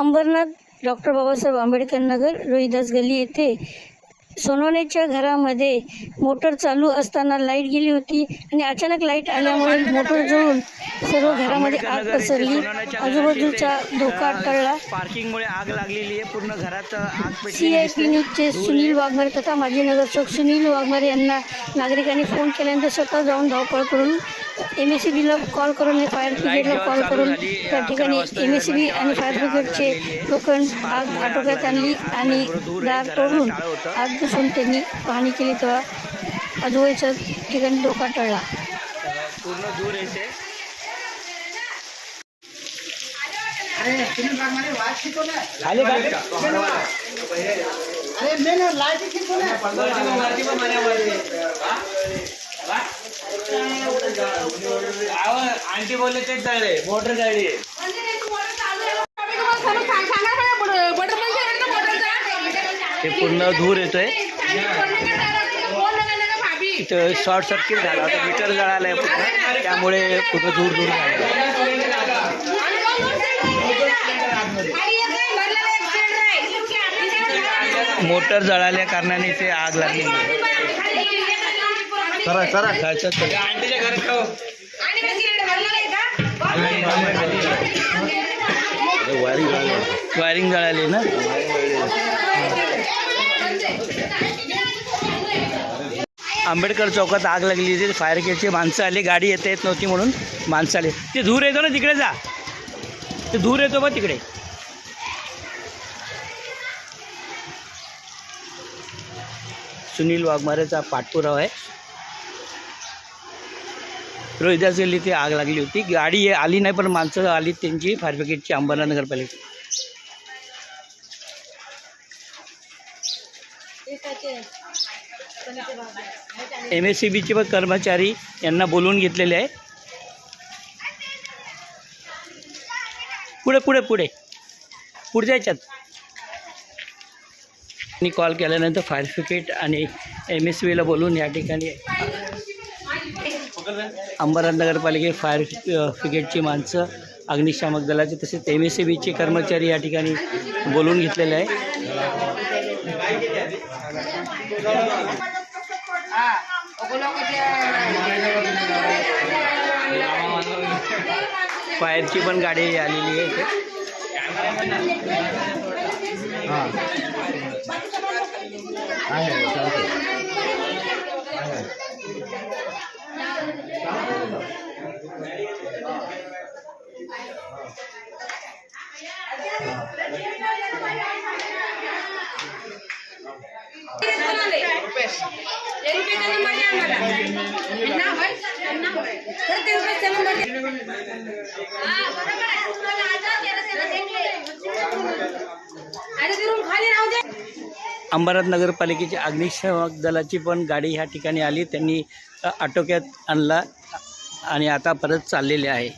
Ambernath doctor Babasaheb Ambedkar Nagar Rohidas गल्ली येथे. सोनवणेच्या घरामध्ये मोटर चालू असताना लाइट गेली होती आणि अचानक लाइट आल्यामुळे मोटर जळून सर्व घरामध्ये आग पसरली. आजूबाजूचा धोका टळला. पार्किंगमुळे आग लागलेली आहे. पूर्ण घरात आग सी आय. पी न्यूजचे सुनील वाघमारे तथा माजी नगरसेवक सुनील वाघमारे यांना नागरिकांनी फोन केल्यानंतर स्वतः जाऊन धावपळ करून एम एस सी बीला कॉल करून आणि फायर ब्रिगेडला कॉल करून त्या ठिकाणी एम एस सी बी आणि फायर ब्रिगेडचे लोखंड आग आटोक्यात आणली आणि दार तोडून आग दिसून त्यांनी पाहणी केली तेव्हा आजूबाजूच्या ठिकाणी धोका टळला. पूर्ण दूर येते आले का? आंटी बोलले तेच जळले मोटर जळली ते पूर्ण धूर येतोय. इथं शॉर्ट सर्किट झाला. होता मीटर जळालंय पूर्ण. त्यामुळे पूर्ण दूर दूर झालं. मोटर जळाल्या कारणाने ते आग लागली. चला चला. खायचं आंटीच्या घरात वायरिंग जळाली ना? आंबेडकर चौकात आग लागली होती. फायर ब्रिगेडची माणसं आली गाडी येता येत नव्हती म्हणून माणसं आली. ते धूर येतो ना तिकडे जा. ते धूर येतो बा तिकडे. सुनील वाघमारेचा पाठपुरावा आहे. रोहिदास गेली ते आग लागली होती. गाडी आली नाही पण माणसं आली त्यांची फायर ब्रिगेडची अंबरनाथ नगरपालिका एम एस सी बीचे पण कर्मचारी यांना बोलवून घेतलेले आहे. पुढे पुढे पुढे. पुढच्या याच्यात. मी कॉल केल्यानंतर फायर ब्रिगेड आणि एम एस बीला बोलून या ठिकाणी अंबरनाथ नगरपालिके फायर ब्रिगेडची माणसं अग्निशामक दलाचे तसेच एम एस सी बीचे कर्मचारी या ठिकाणी बोलून घेतलेले आहे. फायरची पण गाडी आलेली आहे हां. अंबरनाथ नगरपालिकेची अग्निशामक दलाची पण गाडी ह्या ठिकाणी आली. त्यांनी आटोक्यात आणला. आणि आता परत चाललेले आहे.